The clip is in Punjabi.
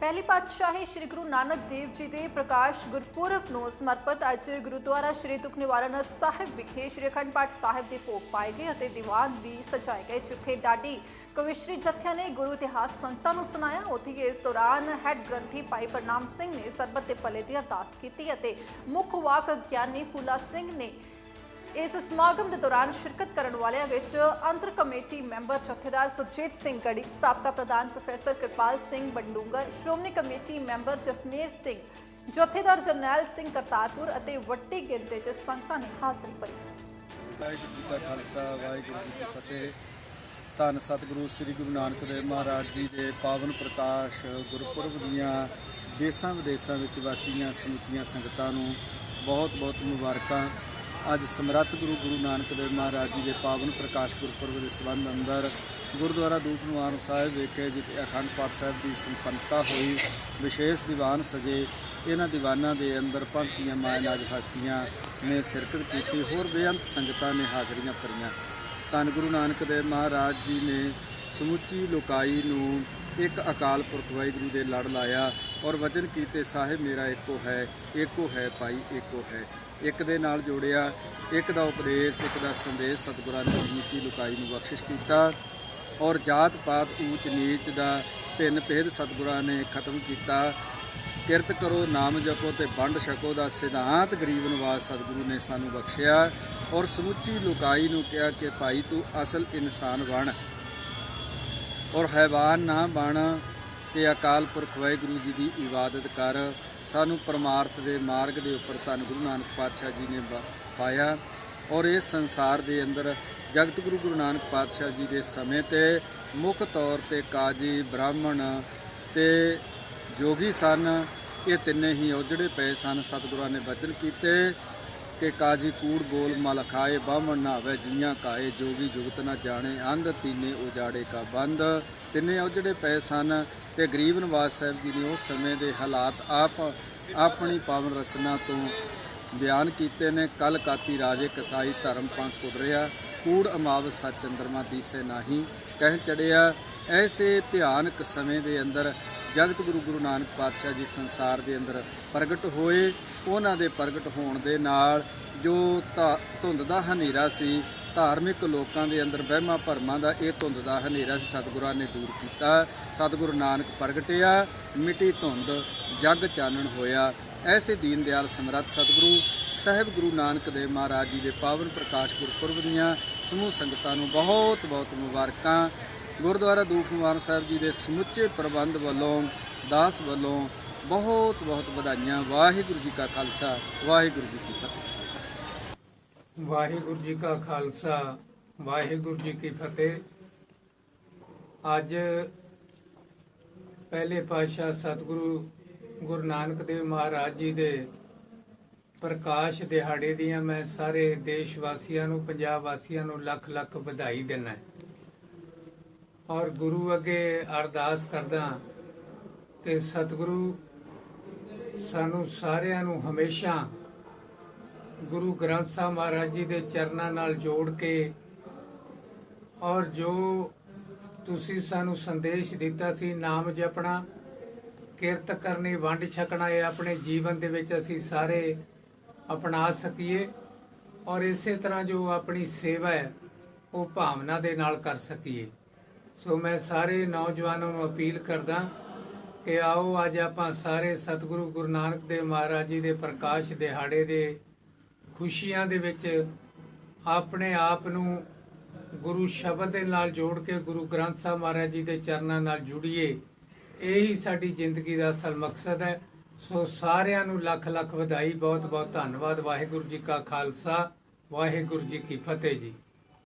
ਪਹਿਲੀ ਪਾਤਸ਼ਾਹੀ ਸ੍ਰੀ ਗੁਰੂ ਨਾਨਕ ਦੇਵ ਜੀ ਦੇ ਪ੍ਰਕਾਸ਼ ਗੁਰਪੁਰਬ ਨੂੰ ਸਮਰਪਿਤ ਅੱਜ ਗੁਰਦੁਆਰਾ ਸ੍ਰੀ ਦੁਖ ਨਿਵਾਰਨ ਸਾਹਿਬ ਵਿਖੇ ਸ੍ਰੀ ਅਖੰਡ ਪਾਠ ਸਾਹਿਬ ਦੇ ਭੋਗ ਪਾਏ ਗਏ ਅਤੇ ਦੀਵਾਨ ਵੀ ਸਜਾਏ ਗਏ। ਜਿੱਥੇ ਡਾਡੀ ਕਵਿਸ਼ਰੀ ਜਥਿਆਂ ਨੇ ਗੁਰੂ ਇਤਿਹਾਸ ਸੰਗਤਾਂ ਨੂੰ ਸੁਣਾਇਆ। ਉੱਥੇ ਇਸ ਦੌਰਾਨ ਹੈੱਡ ਗ੍ਰੰਥੀ ਭਾਈ ਪ੍ਰਨਾਮ ਸਿੰਘ ਨੇ ਸਰਬਤ ਦੇ ਭਲੇ ਦੀ ਅਰਦਾਸ ਕੀਤੀ ਅਤੇ ਮੁੱਖ ਵਾਕ ਗਿਆਨੀ ਫੂਲਾ ਸਿੰਘ ਨੇ ਇਸ ਸਮਾਗਮ ਦੇ ਦੌਰਾਨ ਸ਼ਿਰਕਤ ਕਰਨ ਵਾਲਿਆਂ ਵਿੱਚ ਅੰਤਰ ਕਮੇਟੀ ਮੈਂਬਰ ਜਥੇਦਾਰ ਸੁਰਜੀਤ ਸਿੰਘ ਗੜੀ ਸਾਬਕਾ ਪ੍ਰਧਾਨ professor Kirpal Singh Badungar, Shiromani committee member Jasmer Singh, Jathedar Jarnail Singh Kartarpur ਅਤੇ ਵੱਡੀ ਗਿਣਤੀ 'ਚ ਸੰਗਤਾਂ ਨੇ ਹਾਜ਼ਰੀ ਭਰੀ। ਵਾਹਿਗੁਰੂ ਜੀ ਕਾ ਖਾਲਸਾ, ਵਾਹਿਗੁਰੂ ਜੀ ਕੀ ਫਤਿਹ। ਧੰਨ ਸਤਿਗੁਰੂ ਸ੍ਰੀ ਗੁਰੂ ਨਾਨਕ ਦੇਵ ਮਹਾਰਾਜ ਜੀ ਦੇ ਪਾਵਨ ਪ੍ਰਕਾਸ਼ ਗੁਰਪੁਰਬ ਦੀਆਂ ਦੇਸ਼ਾਂ ਵਿਦੇਸ਼ਾਂ ਵਿੱਚ ਵਸਦੀਆਂ ਸਮੁੱਚੀਆਂ ਸੰਗਤਾਂ ਨੂੰ ਬਹੁਤ ਬਹੁਤ ਮੁਬਾਰਕਾਂ। ਅੱਜ ਸਮਰੱਥ ਗੁਰੂ ਗੁਰੂ ਨਾਨਕ ਦੇਵ ਮਹਾਰਾਜ ਜੀ ਦੇ ਪਾਵਨ ਪ੍ਰਕਾਸ਼ ਗੁਰਪੁਰਬ ਦੇ ਸੰਬੰਧ ਅੰਦਰ ਗੁਰਦੁਆਰਾ ਦੂਖ ਨਿਵਾਰਨ ਸਾਹਿਬ ਵਿਖੇ ਜਿੱਥੇ ਅਖੰਡ ਪਾਠ ਸਾਹਿਬ ਦੀ ਸੰਪੰਨਤਾ ਹੋਈ, ਵਿਸ਼ੇਸ਼ ਦੀਵਾਨ ਸਜੇ, ਇਹਨਾਂ ਦੀਵਾਨਾਂ ਦੇ ਅੰਦਰ ਭਗਤੀਆਂ ਮਾਇਨਾਜ ਹਸਤੀਆਂ ਨੇ ਸ਼ਿਰਕਤ ਕੀਤੀ, ਹੋਰ ਬੇਅੰਤ ਸੰਗਤਾਂ ਨੇ ਹਾਜ਼ਰੀਆਂ ਭਰੀਆਂ। ਧੰਨ ਗੁਰੂ ਨਾਨਕ ਦੇਵ ਮਹਾਰਾਜ ਜੀ ਨੇ ਸਮੁੱਚੀ ਲੋਕਾਈ ਨੂੰ ਇੱਕ ਅਕਾਲ ਪੁਰਖ ਵਾਹਿਗੁਰੂ ਦੇ ਲੜ ਲਾਇਆ ਔਰ ਵਚਨ ਕੀਤੇ, ਸਾਹਿਬ ਮੇਰਾ ਇੱਕੋ ਹੈ ਇੱਕੋ ਹੈ ਭਾਈ, ਇੱਕੋ ਹੈ। ਇੱਕ ਦੇ ਨਾਲ ਜੋੜਿਆ, ਇੱਕ ਦਾ ਉਪਦੇਸ਼, ਇੱਕ ਦਾ ਸੰਦੇਸ਼, ਸਤਿਗੁਰਾਂ ਨੇ ਸਮੁੱਚੀ ਲੁਕਾਈ ਨੂੰ ਬਖਸ਼ਿਸ਼ ਕੀਤਾ ਔਰ ਜਾਤ ਪਾਤ ਊਚ ਨੀਚ ਦਾ ਤਿੰਨ ਭੇਦ ਸਤਿਗੁਰਾਂ ਨੇ ਖਤਮ ਕੀਤਾ। ਕਿਰਤ ਕਰੋ, ਨਾਮ ਜਪੋ ਤੇ ਵੰਡ ਛਕੋ ਦਾ ਸਿਧਾਂਤ ਗਰੀਬ ਨਿਵਾਸ ਸਤਿਗੁਰੂ ਨੇ ਸਾਨੂੰ ਬਖਸ਼ਿਆ ਔਰ ਸਮੁੱਚੀ ਲੋਕਾਈ ਨੂੰ ਕਿਹਾ ਕਿ ਭਾਈ ਤੂੰ ਅਸਲ ਇਨਸਾਨ ਬਣ। ਔਰ ਹੈਵਾਨ ਨਾ ਬਣ ਤੇ ਅਕਾਲ ਪੁਰਖ ਵਾਹਿਗੁਰੂ ਜੀ ਦੀ ਇਬਾਦਤ ਕਰ, ਸਾਨੂੰ ਪਰਮਾਰਥ ਦੇ ਮਾਰਗ ਦੇ ਉੱਪਰ ਧੰਨ ਗੁਰੂ ਨਾਨਕ ਪਾਤਸ਼ਾਹ ਜੀ ਨੇ ਬ- ਪਾਇਆ। ਔਰ ਇਸ ਸੰਸਾਰ ਦੇ ਅੰਦਰ ਜਗਤ ਗੁਰੂ ਗੁਰੂ ਨਾਨਕ ਪਾਤਸ਼ਾਹ ਜੀ ਦੇ ਸਮੇਂ ਤੇ ਮੁੱਖ ਤੌਰ ਤੇ ਕਾਜੀ, ਬ੍ਰਾਹਮਣ ਤੇ ਜੋਗੀ ਸਨ। ਇਹ ਤਿੰਨੇ ਹੀ ਔਜੜੇ ਪਏ ਸਨ। ਸਤਿਗੁਰਾਂ ਨੇ ਬਚਨ ਕੀਤੇ। ਕਿ ਕਾਜੀ ਕੂੜ ਬੋਲ ਮਲ ਖਾਏ, ਬਾਹਮਣ ਨਾਵੇ ਜੀਆਂ ਕਾਏ, ਜੋਗੀ ਜੁਗਤ ਨਾ ਜਾਣੇ, ਅੰਧ ਤੀਨੇ ਉਜਾੜੇ ਕਾ ਬੰਦ। ਤਿੰਨੇ ਉਜੜੇ ਪਏ ਸਨ ਤੇ ਗਰੀਬ ਨਿਵਾਸ ਸਾਹਿਬ ਜੀ ਨੇ ਉਸ ਸਮੇਂ ਦੇ ਹਾਲਾਤ ਆਪ, ਆਪਣੀ ਪਾਵਨ ਰਸਨਾ ਤੋਂ ਬਿਆਨ ਕੀਤੇ ਨੇ। ਕਲ ਕਾਤੀ ਰਾਜੇ ਕਸਾਈ ਧਰਮ ਪੰਖ ਕੁਦਰਿਆ, ਕੂੜ ਅਮਾਵਸ ਸੱਚ ਚੰਦਰਮਾ ਦੀਸੇ ਨਾਹੀ ਕਹਿ ਚੜਿਆ। ਐਸੇ ਭਿਆਨਕ ਸਮੇਂ ਦੇ ਅੰਦਰ ਜਗਤ ਗੁਰੂ ਗੁਰੂ ਨਾਨਕ ਪਾਤਸ਼ਾਹ ਜੀ ਸੰਸਾਰ ਦੇ ਅੰਦਰ ਪ੍ਰਗਟ ਹੋਏ, ਉਹਨਾਂ ਦੇ ਪ੍ਰਗਟ ਹੋਣ ਦੇ ਨਾਲ ਜੋ ਧਾ- ਧੁੰਦ ਦਾ ਹਨੇਰਾ ਸੀ, ਧਾਰਮਿਕ ਲੋਕਾਂ ਦੇ ਅੰਦਰ ਵਹਿਮਾਂ ਭਰਮਾਂ ਦਾ ਇਹ ਧੁੰਦ ਦਾ ਹਨੇਰਾ ਸੀ, ਸਤਿਗੁਰਾਂ ਨੇ ਦੂਰ ਕੀਤਾ। ਸਤਿਗੁਰੂ ਨਾਨਕ ਪ੍ਰਗਟਿਆ, ਮਿੱਟੀ ਧੁੰਦ, ਜਗ ਚਾਨਣ ਹੋਇਆ। ਐਸੇ ਦੀਨ ਦਿਆਲ ਸਮਰੱਥ ਸਤਿਗੁਰੂ, ਸਾਹਿਬ ਗੁਰੂ ਨਾਨਕ ਦੇਵ ਮਹਾਰਾਜ ਜੀ ਦੇ ਪਾਵਨ ਪ੍ਰਕਾਸ਼ ਗੁਰਪੁਰਬ ਦੀਆਂ ਸਮੂਹ ਸੰਗਤਾਂ ਨੂੰ ਬਹੁਤ ਬਹੁਤ ਮੁਬਾਰਕਾਂ। ਗੁਰਦੁਆਰਾ ਦੂਖ ਸਾਹਿਬ ਜੀ ਦੇ ਸਮੁੱਚੇ ਪ੍ਰਬੰਧ ਵੱਲੋਂ, ਦਾਸ ਵੱਲੋਂ ਬਹੁਤ ਬਹੁਤ ਵਧਾਈਆਂ। ਵਾਹਿਗੁਰੂ ਜੀ ਕਾ ਖਾਲਸਾ, ਵਾਹਿਗੁਰੂ ਜੀ ਕੀ ਫਤਿਹ। ਵਾਹਿਗੁਰੂ ਜੀ ਕਾ ਖਾਲਸਾ, ਵਾਹਿਗੁਰੂ ਜੀ ਕੀ ਫਤਿਹ। ਅੱਜ ਪਹਿਲੇ ਪਾਤਸ਼ਾਹ ਸਤਿਗੁਰੂ ਗੁਰੂ ਨਾਨਕ ਦੇਵ ਮਹਾਰਾਜ ਜੀ ਦੇ ਪ੍ਰਕਾਸ਼ ਦਿਹਾੜੇ ਦੀਆਂ ਮੈਂ ਸਾਰੇ ਦੇਸ਼ ਵਾਸੀਆਂ ਨੂੰ, ਪੰਜਾਬ ਵਾਸੀਆਂ ਨੂੰ ਲੱਖ ਲੱਖ ਵਧਾਈ ਦਿੰਦਾ ਔਰ ਗੁਰੂ ਅੱਗੇ ਅਰਦਾਸ ਕਰਦਾ ਕਿ ਸਤਿਗੁਰੂ ਸਾਨੂੰ ਸਾਰਿਆਂ ਨੂੰ ਹਮੇਸ਼ਾ ਗੁਰੂ ਗ੍ਰੰਥ ਸਾਹਿਬ ਮਹਾਰਾਜ ਜੀ ਦੇ ਚਰਨਾਂ ਨਾਲ ਜੋੜ ਕੇ ਔਰ ਜੋ ਤੁਸੀਂ ਸਾਨੂੰ ਸੰਦੇਸ਼ ਦਿੱਤਾ ਸੀ, ਨਾਮ ਜਪਣਾ, ਕਿਰਤ ਕਰਨੀ, ਵੰਡ ਛਕਣਾ, ਇਹ ਆਪਣੇ ਜੀਵਨ ਦੇ ਵਿੱਚ ਅਸੀਂ ਸਾਰੇ ਅਪਣਾ ਸਕੀਏ ਔਰ ਇਸੇ ਤਰ੍ਹਾਂ ਜੋ ਆਪਣੀ ਸੇਵਾ ਹੈ, ਉਹ ਭਾਵਨਾ ਦੇ ਨਾਲ ਕਰ ਸਕੀਏ। ਸੋ ਮੈਂ ਸਾਰੇ ਨੌਜਵਾਨਾਂ ਨੂੰ ਅਪੀਲ ਕਰਦਾ ਕਿ ਆਓ ਅੱਜ ਆਪਾਂ ਸਾਰੇ ਸਤਿਗੁਰੂ ਗੁਰੂ ਨਾਨਕ ਦੇਵ ਮਹਾਰਾਜ ਜੀ ਦੇ ਪ੍ਰਕਾਸ਼ ਦਿਹਾੜੇ ਦੇ ਖੁਸ਼ੀਆਂ ਦੇ ਵਿੱਚ ਆਪਣੇ ਆਪ ਨੂੰ ਗੁਰੂ ਸ਼ਬਦ ਦੇ ਨਾਲ ਜੋੜ ਕੇ ਗੁਰੂ ਗ੍ਰੰਥ ਸਾਹਿਬ ਮਹਾਰਾਜ ਜੀ ਦੇ ਚਰਨਾਂ ਨਾਲ ਜੁੜੀਏ, ਇਹੀ ਸਾਡੀ ਜ਼ਿੰਦਗੀ ਦਾ ਅਸਲ ਮਕਸਦ ਹੈ। ਸੋ ਸਾਰਿਆਂ ਨੂੰ ਲੱਖ ਲੱਖ ਵਧਾਈ, ਬਹੁਤ ਬਹੁਤ ਧੰਨਵਾਦ। ਵਾਹਿਗੁਰੂ ਜੀ ਕਾ ਖਾਲਸਾ, ਵਾਹਿਗੁਰੂ ਜੀ ਕੀ ਫਤਿਹ ਜੀ।